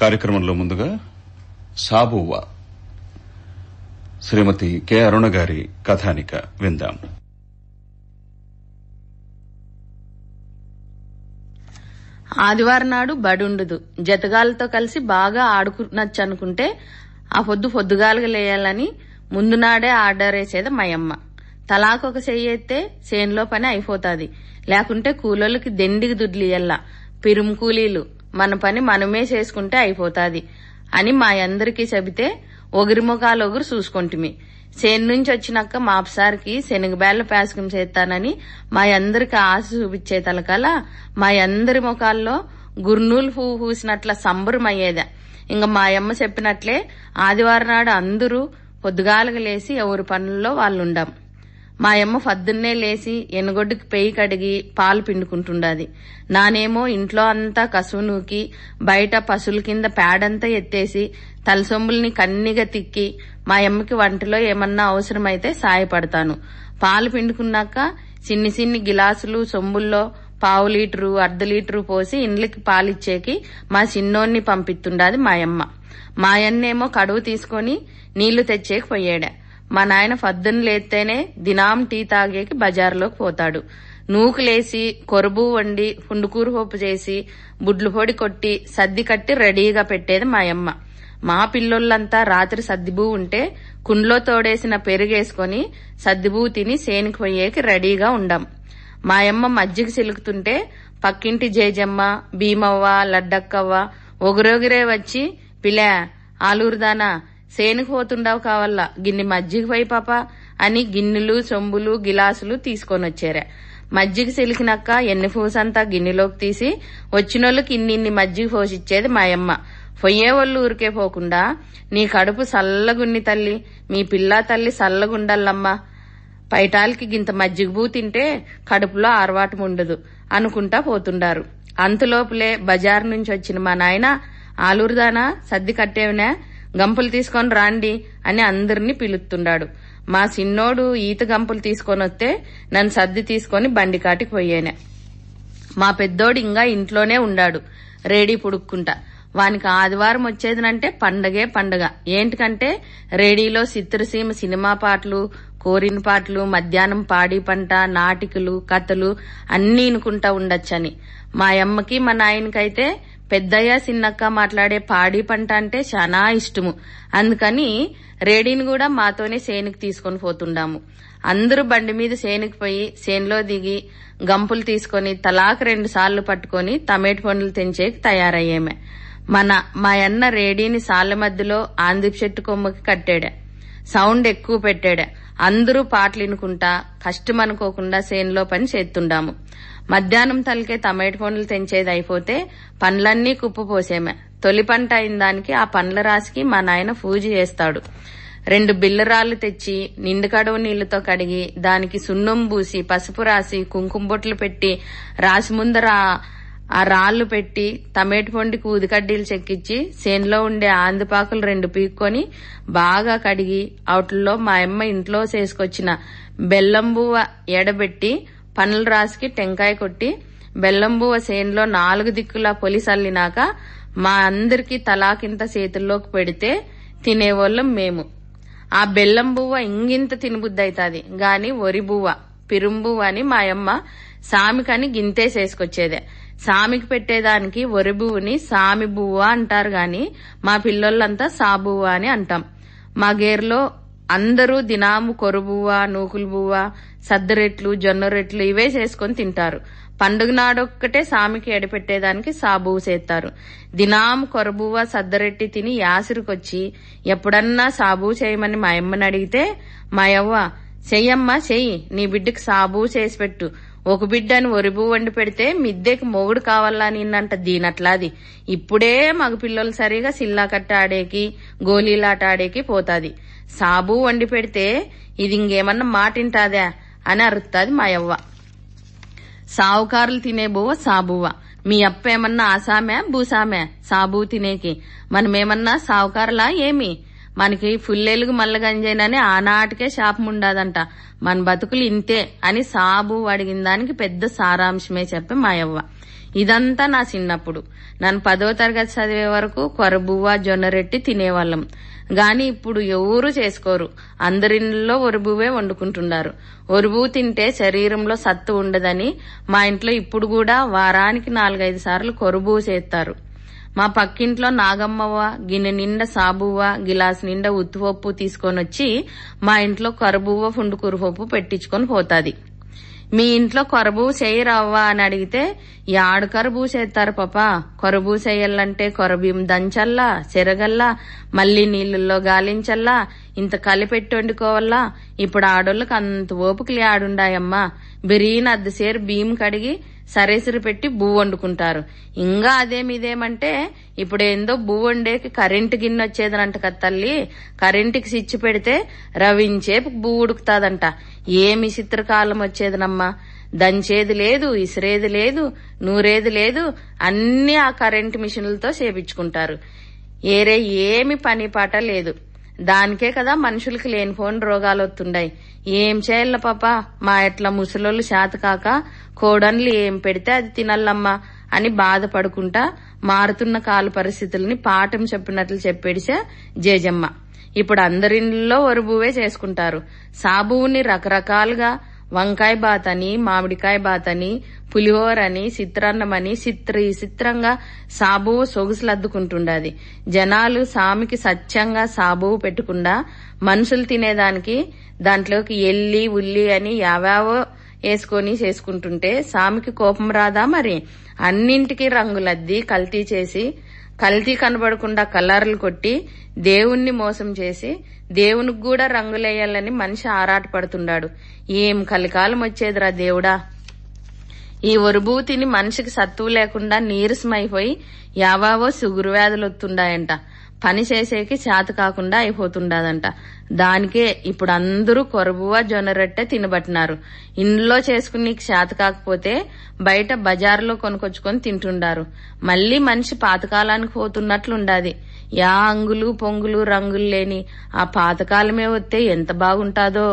కార్యక్రమంలో ముందుగా సాబువ్వ శ్రీమతి కె అరుణ గారి కథానిక విందాం. ఆదివారం నాడు బడుండదు. జతగాలతో కలిసి బాగా ఆడుకున్నచ్చనుకుంటే ఆ పొద్దు పొద్దుగాలుగా లేయాలని ముందు నాడే ఆర్డర్ వేసేది మయమ్మ తలాకొక చెయ్యి ఎత్తే చేనులో పని అయిపోతాది. లేకుంటే కూలోళ్ళకి దెండికి దుడ్లియల్లా పిరుము కూలీలు. మన పని మనమే చేసుకుంటే అయిపోతాది అని మా అందరికీ చెబితే ఒగిరి ఒగురు చూసుకుంటుమి. చేను నుంచి వచ్చినాక మాపసారికి శనగబేళ్ళ పేసకం చేస్తానని మా అందరికి ఆశ చూపించే తలకల మా అందరి ముఖాల్లో గుర్నూలు పువ్వు పూసినట్ల సంభరం అయ్యేదా ఇంకా మా అమ్మ చెప్పినట్లే ఆదివారం నాడు అందరూ పొద్దుగాలగా లేసి ఎవరి పనుల్లో వాళ్ళుండాం. మా అమ్మ పద్దున్నే లేచి ఎనగొడ్డుకి పెయ్యి కడిగి పాలు పిండుకుంటుండాది. నానేమో ఇంట్లో అంతా కసువునూకి బయట పశువుల కింద పేడంతా ఎత్తేసి తలసొంబుల్ని కన్నిగా తిక్కి మా అమ్మకి వంటలో ఏమన్నా అవసరమైతే సాయపడతాను. పాలు పిండుకున్నాక చిన్ని చిన్ని గిలాసులు సొంబుల్లో పావు లీటరు అర్ధ లీటరు పోసి ఇండ్లకి పాలిచ్చేకి మా చిన్నోన్ని పంపిస్తుండాది మా మాయన్నేమో మా అన్నేమో కడువు తీసుకొని నీళ్ళు తెచ్చేకి పోయాడా. మా నాయన పొద్దున్న లేస్తేనే దినాం టీ తాగేకి బజార్లోకి పోతాడు. నూకులేసి కొరుబు వండి పుండుకూరు పప్పు చేసి బుడ్లు పొడి కొట్టి సద్ది కట్టి రెడీగా పెట్టేది మా అమ్మ. మా పిల్లోళ్ళంతా రాత్రి సద్దిబూ ఉంటే కుండ్లో తోడేసిన పెరుగేసుకుని సద్దిబూ తిని సేనికి పోయేకి రెడీగా ఉండాం. మా అమ్మ మజ్జిగ సిలుకుతుంటే పక్కింటి జేజమ్మ భీమవ్వ లడ్డక్కవ్వ ఒగురొగిరే వచ్చి పిలా ఆలూరుదానా సేనుకు పోతుండవు కావల్లా. గిన్ని మజ్జిగ పోయి పాప అని గిన్నెలు సొంబులు గిలాసులు తీసుకొనొచ్చారా. మజ్జిగ సిలికినాక ఎన్ని పూసంతా గిన్నెలోకి తీసి వచ్చినోళ్ళకి ఇన్నిన్ని ఇన్ని మజ్జిగ పోసిచ్చేది మా అమ్మ. పొయ్యేవాళ్ళు ఊరికే పోకుండా నీ కడుపు సల్లగున్ని తల్లి మీ పిల్ల తల్లి సల్లగుండల్లమ్మా పైటాలకి గింత మజ్జిగబూ తింటే కడుపులో ఆర్వాటం ఉండదు అనుకుంటా పోతుండారు. అంతలోపులే బజార్ నుంచి వచ్చిన మా నాయన ఆలూరుదానా సర్ది కట్టేవినా గంపులు తీసుకొని రాండి అని అందరినీ పిలుస్తుండాడు. మా సిన్నోడు ఈత గంపులు తీసుకొని వస్తే నన్ను సర్ది తీసుకొని బండికాటికి పోయేనే. మా పెద్దోడు ఇంకా ఇంట్లోనే ఉండాడు రేడీ పుడుక్కుంటా. వానికి ఆదివారం వచ్చేదినంటే పండగే పండగ. ఏంటికంటే రేడియోలో చిత్రసీమ సినిమా పాటలు కోరిన పాటలు మధ్యాహ్నం పాడి పంట నాటికలు కథలు అన్నీ ఇనుకుంటా ఉండొచ్చని. మా అమ్మకి మా నాయనకైతే పెద్దయ్య సిన్నక్క మాట్లాడే పాడి పంట అంటే చాలా ఇష్టము. అందుకని రేడిని కూడా మాతోనే సేనుకి తీసుకొని పోతుండాము. అందరూ బండి మీద సేనుకి పోయి సేనులో దిగి గంపులు తీసుకొని తలాక్ రెండు సార్లు పట్టుకొని టమేటి పండ్లు తెంచేకి తయారయ్యేమే. మన మా అన్న రేడీని సాళ్ళ మధ్యలో ఆందిప్ చెట్టు కొమ్మకి కట్టాడా. సౌండ్ ఎక్కువ పెట్టాడా. అందరూ పాటలు వినుకుంటా కష్టం అనుకోకుండా సేనులో పని చేస్తుండాము. మధ్యాహ్నం తలకే టమాటో పండ్లు తెంచేది అయిపోతే పండ్లన్నీ కుప్పపోసేమే తొలి పంట అయిన దానికి ఆ పండ్ల రాశికి మా నాయన పూజ చేస్తాడు. రెండు బిల్లరాళ్ళు తెచ్చి నిండు కడవు నీళ్ళతో కడిగి దానికి సున్నం పూసి పసుపు రాసి కుంకుమ బొట్లు పెట్టి రాసి ముందర ఆ రాళ్ళు పెట్టి టమేటి పండుకి ఊదికడ్డీలు చెక్కిచ్చి చేనులో ఉండే ఆందిపాకులు రెండు పీక్కొని బాగా కడిగి అవుట్లో మా అమ్మ ఇంట్లో చేసుకొచ్చిన బెల్లం బువ్వ ఎడబెట్టి పనుల రాసికి టెంకాయ కొట్టి బెల్లంబువ సేన్లో చేనులో నాలుగు దిక్కులా పొలిసల్లినాక మా అందరికి తలాకింత చేతుల్లోకి పెడితే తినేవాళ్ళం మేము. ఆ బెల్లం బువ్వ ఇంగింత తినబుద్దైతాది గాని వరి బువ్వ పిరుంబువ్వ అని మా అమ్మ సామికని గింతేసేసుకొచ్చేదే సామికి పెట్టేదానికి వరి బువ్వని సామి బువ్వ అంటారు గాని మా పిల్లోళ్ళంతా సాబువ్వ అని అంటాం. మా గేర్లో అందరూ దినాము కొరుబువ్వ నూకులు బువ్వ సద్దరెట్లు జొన్న రెట్లు ఇవే చేసుకొని తింటారు. పండుగ నాడొక్కటే సామికి ఎడపెట్టేదానికి సాబువు చేస్తారు. దినాం కొరబువ్వ సద్దరెట్టి తిని యాసిరికొచ్చి ఎప్పుడన్నా సాబువు చేయమని మా అమ్మని అడిగితే మా యవ్వ చెయ్యమ్మా చెయ్యి నీ బిడ్డకి సాబువు చేసి పెట్టు. ఒక బిడ్డని ఒరిబు వండి పెడితే మిద్దెకి మొగుడు కావాలా నిన్నంట దీనట్లాది. ఇప్పుడే మగ పిల్లలు సరిగా సిల్లా కట్ట ఆడేకి గోళీలాట ఆడేకి పోతాది. సాబు వండి పెడితే ఇది ఇంకేమన్నా మాటింటాదా? అని అరుస్తాది మా యవ్వ సావుకారులు తినే బువ్వ సాబువ్వ. మీ అప్ప ఏమన్నా ఆసామే భూసామే? సాబు తినేకి. మనమేమన్నా సావుకారులా ఏమి? మనకి ఫుల్లెలుగు మల్లగంజేనని ఆనాటికే శాపం ఉండదంట మన బతుకులు ఇంతే అని సాబు అడిగిన దానికి పెద్ద సారాంశమే చెప్పి మాయవ్వ. ఇదంతా నా చిన్నప్పుడు. నన్ను పదో తరగతి చదివే వరకు కొరబువ్వ జొన్నరెట్టి తినేవాళ్ళం. గాని ఇప్పుడు ఎవరూ చేసుకోరు. అందరిలో ఒరుబువే వండుకుంటున్నారు. ఒరుబు తింటే శరీరంలో సత్తు ఉండదని మా ఇంట్లో ఇప్పుడు కూడా వారానికి నాలుగైదు సార్లు కొరుబువు చేస్తారు. మా పక్కింట్లో నాగమ్మవ్వ గిన్నె నిండా సాబువ్వ గిలాస్ నిండా ఉత్తుపప్పు తీసుకొని వచ్చి మా ఇంట్లో కరుబువ్వ ఫుండు కురుపప్పు పెట్టించుకొని పోతాది. మీ ఇంట్లో కొరబూ చేయరావా అని అడిగితే యాడు కరబూ పాపా పాప? కొరబీం దంచల్లా చెరగల్లా మళ్ళీ నీళ్ళల్లో గాలించల్లా ఇంత కలిపెట్టి వండుకోవల్లా. ఇప్పుడు ఆడోళ్ళకి అంత ఓపికలు ఆడుండాయమ్మా బిరీన్ అద్దసేరు బియ్యం కడిగి సరేసిరి పెట్టి బువ్వ వండుకుంటారు. ఇంకా అదేమిదేమంటే ఇప్పుడు ఏందో బువ్వ వండేకి కరెంటు గిన్నె వచ్చేదనంట కదా తల్లి. కరెంటుకి స్విచ్ పెడితే రవించేపు బూ ఉడుకుతాదంట. ఏమి చిత్రకాలం వచ్చేదనమ్మా? దంచేది లేదు ఇసిరేది లేదు నూరేది లేదు అన్ని ఆ కరెంటు మిషన్లతో చేపించుకుంటారు. ఏరే ఏమి పని పాట లేదు. దానికే కదా మనుషులకి లేనిపోని రోగాలు వస్తుండాయి ఏం చేయాల పాప? మా ఎట్లా ముసలోళ్ళు శాతకాక కోడన్లు ఏం పెడితే అది తినల్లమ్మా అని బాధపడుకుంటా మారుతున్న కాల పరిస్థితుల్ని పాఠం చెప్పినట్లు చెప్పేడిసే జేజమ్మ. ఇప్పుడు అందరిలో ఒరుబువే చేసుకుంటారు. సాబువుని రకరకాలుగా వంకాయ బాత్ అని మామిడికాయ బాత్ అని పులిహోర అని చిత్రాన్నం చిత్ర చిత్రంగా సాబువు సొగుసులద్దుకుంటుండది. జనాలు సామికి సత్యంగా సాబువు పెట్టకుండా మనుషులు తినేదానికి దాంట్లోకి ఎల్లి ఉల్లి అని యావావో వేసుకొని చేసుకుంటుంటే సామికి కోపం రాదా మరి? అన్నింటికి రంగులద్ది కల్తీ చేసి కల్తీ కనబడకుండా కలర్లు కొట్టి దేవుణ్ణి మోసం చేసి దేవునికి కూడా రంగులేయాలని మనిషి ఆరాటపడుతున్నాడు ఏం కలికాలం వచ్చేదిరా దేవుడా? ఈ ఒరుబూతిని మనిషికి సత్తువు లేకుండా నీరసమైపోయి యావావో సుగురు వ్యాధులు వస్తుండాయంట పని చేసేకి చేత కాకుండా అయిపోతుండదంట. దానికే ఇప్పుడు అందరూ కొరబువ జొన్నరొట్టె తినబట్టినారు. ఇంట్లో చేసుకుని చేత కాకపోతే బయట బజార్లో కొనుకొచ్చుకొని తింటుండారు. మళ్ళీ మనిషి పాతకాలానికి పోతున్నట్లుండాది. యా అంగులు పొంగులు రంగులు లేని ఆ పాతకాలమే వస్తే ఎంత బాగుంటాదో.